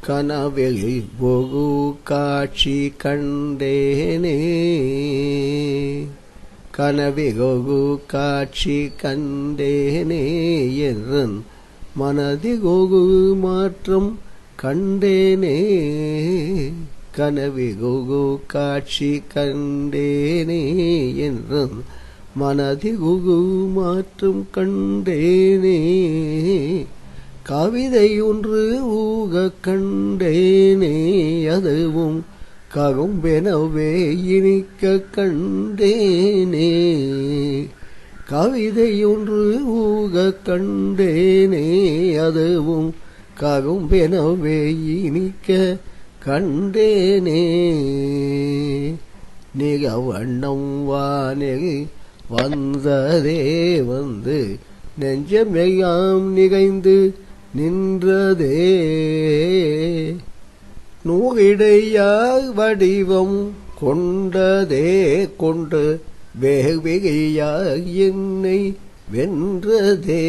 கனவில் ஒகு காட்சி கண்டேனே. கனவில் ஒரு காட்சி கண்டேனே. என்றன் மனதில் ஒரு மாற்றம் கண்டேனே. கனவில் ஒரு காட்சி கண்டேனே. என்றன் மனதில் ஒரு மாற்றம் கண்டேனே. கவிதை ஒன்று ஊக கண்டேனே அதுவும் கரும்பெனவே இனிக்க கண்டேனே. கவிதை ஒன்று ஊக கண்டேனே அதுவும் கரும்பெனவே இனிக்க கண்டேனே. நிக வண்ணம் வானெறி வந்ததே வந்து நெஞ்சமெல்லாம் நிகழ்ந்து நின்றதே. நூகிடையாய் வடிவம் கொண்டதே கொண்டு வேகியாய் என்னை வென்றதே.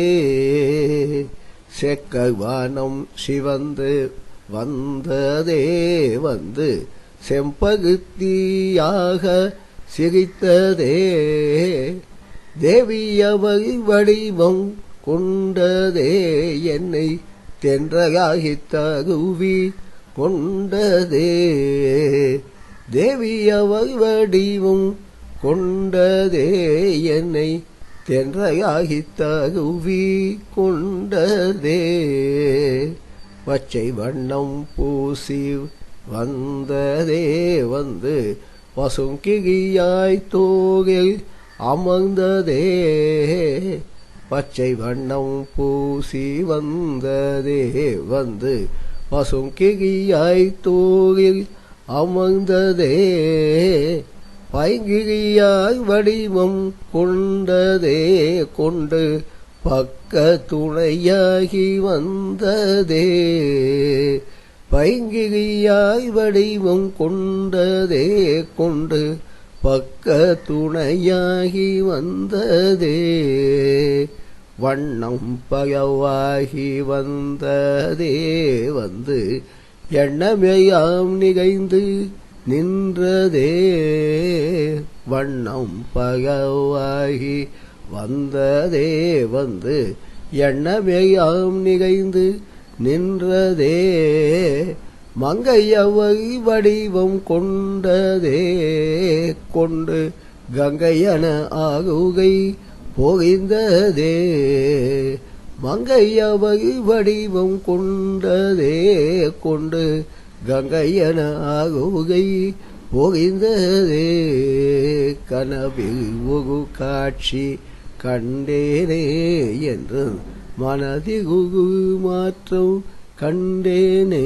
செக்கவானம் சிவந்து வந்ததே வந்து செம்பகுத்தியாக சிரித்ததே. தேவியவை வடிவம் கொண்டதே என்னை தென்றகாகி தகுவி கொண்டதே தேவியவை வடிவும் கொண்டதே என்னை தென்றகாகி தகுவி கொண்டதே பச்சை வண்ணம் பூசி வந்ததே வந்து பசுங்கிகியாய் தோகில் அமர்ந்ததே. பச்சை வண்ணம் பூசி வந்ததே வந்து பசுங்கிகியாய் தூரில் அமர்ந்ததே. பைங்கிரியாய் வடிவம் கொண்டதே கொண்டு பக்க துணையாகி வந்ததே. பைங்கிரியாய் வடிவம் கொண்டதே கொண்டு பக்க துணையாகி வந்ததே. வண்ணம் பகவாகி வந்ததே வந்து எண்ணமையாம் நிகைந்து நின்றதே. வண்ணம் பகவாகி வந்ததே வந்து எண்ணமையாம் நிகைந்து நின்றதே. மங்கையவை வடிவம் கொண்டதே. கொண்டு கங்கையன ஆகுகை போகின்றதே மங்கையவை வடிவம் கொண்டதே கொண்டு கங்கையன ஆகுகை போகின்றதே. கனவில் ஒரு காட்சி கண்டேனே என்று மனதிகு மாற்றம் கண்டேனே.